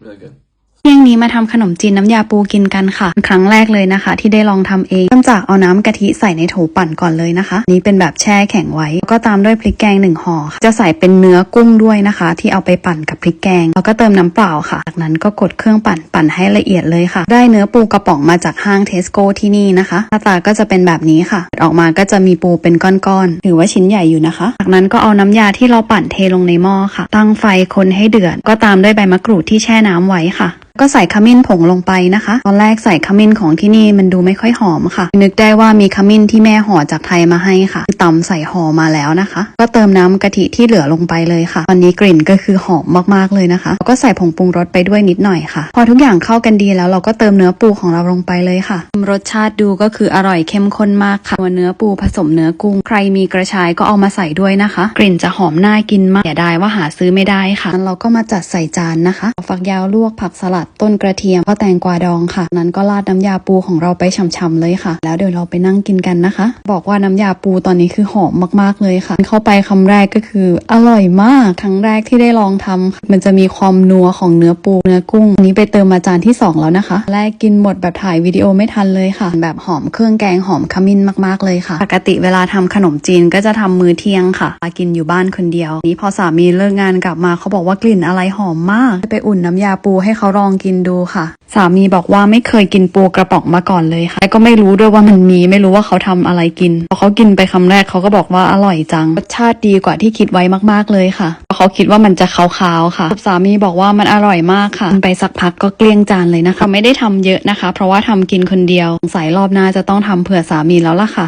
Really good. เที่ยงนี้มาทำขนมจีนน้ำยาปูกินกันค่ะ ครั้งแรกเลยนะคะ ที่ได้ลองทำเองเริ่มจากเอาน้ำกะทิใส่ในโถปั่นก่อนเลยนะคะ นี่เป็นแบบแช่แข็งไว้ แล้วก็ตามด้วยพริกแกงหนึ่งห่อค่ะจะใส่เป็นเนื้อกุ้งด้วยนะคะ ที่เอาไปปั่นกับพริกแกง แล้วก็เติมน้ำเปล่าค่ะ จากนั้นก็กดเครื่องปั่นปั่นให้ละเอียดเลยค่ะ ได้เนื้อปูกระป๋องมาจากห้างเทสโก้ที่นี่นะคะหน้าตาก็จะเป็นแบบนี้ค่ะ ออกมาก็จะมีปูเป็นก้อนๆถือว่าชิ้นใหญ่อยู่นะคะ จากนั้นก็เอาน้ำยาที่เราปั่นเทลงในหม้อค่ะ ตั้งไฟคนให้เดือดก็ตามด้วยใบมะกรูดที่แช่น้ำไว้ค่ะก็ใส่ขมิ้นผงลงไปนะคะ ตอนแรกใส่ขมิ้นของที่นี่มันดูไม่ค่อยหอมค่ะ นึกได้ว่ามีขมิ้นที่แม่ห่อจากไทยมาให้ค่ะคือตำใส่ห่อมาแล้วนะคะ ก็เติมน้ำกะทิที่เหลือลงไปเลยค่ะตอนนี้กลิ่นก็คือหอมมากๆเลยนะคะแล้วก็ใส่ผงปรุงรสไปด้วยนิดหน่อยค่ะ พอทุกอย่างเข้ากันดีแล้วเราก็เติมเนื้อปูของเราลงไปเลยค่ะ รสชาติดูก็คืออร่อยเข้มข้นมากค่ะตัวเนื้อปูผสมเนื้อกุ้ง ใครมีกระชายก็เอามาใส่ด้วยนะคะ กลิ่นจะหอมน่ากินมากเสียดายว่าหาซื้อไม่ได้ค่ะงั้นเราก็มาจัดใส่จานนะคะ ฝักยาวลวกผักสลัดต้นกระเทียมก็แตงกวาดองค่ะ นั้นก็ราดน้ำยาปูของเราไปฉ่ำๆเลยค่ะ แล้วเดี๋ยวเราไปนั่งกินกันนะคะ บอกว่าน้ำยาปูตอนนี้คือหอมมากๆเลยค่ะ เข้าไปคำแรกก็คืออร่อยมากครั้งแรกที่ได้ลองทำมันจะมีความนัวของเนื้อปูเนื้อกุ้ง อันนี้ไปเติมมาจานที่สองแล้วนะคะ แรกกินหมดแบบถ่ายวิดีโอไม่ทันเลยค่ะ แบบหอมเครื่องแกงหอมขมิ้นมากๆเลยค่ะ ปกติเวลาทำขนมจีนก็จะทำมื้อเที่ยงค่ะมากินอยู่บ้านคนเดียว นี้พอสามีเลิกงานกลับมาเขาบอกว่ากลิ่นอะไรหอมมาก ไปอุ่นน้ำยาปูให้เขาลองกินดูค่ะ สามีบอกว่าไม่เคยกินปูกระป๋องมาก่อนเลยค่ะ และก็ไม่รู้ด้วยว่ามันมีไม่รู้ว่าเขาทำอะไรกิน พอเขากินไปคำแรกเขาก็บอกว่าอร่อยจัง รสชาติดีกว่าที่คิดไว้มากๆเลยค่ะเพราะเขาคิดว่ามันจะคาวๆค่ะ สามีบอกว่ามันอร่อยมากค่ะ ไปสักพักก็เกลี้ยงจานเลยนะคะ ไม่ได้ทำเยอะนะคะ เพราะว่าทำกินคนเดียวสงสัยรอบหน้าจะต้องทำเผื่อสามีแล้วล่ะค่ะ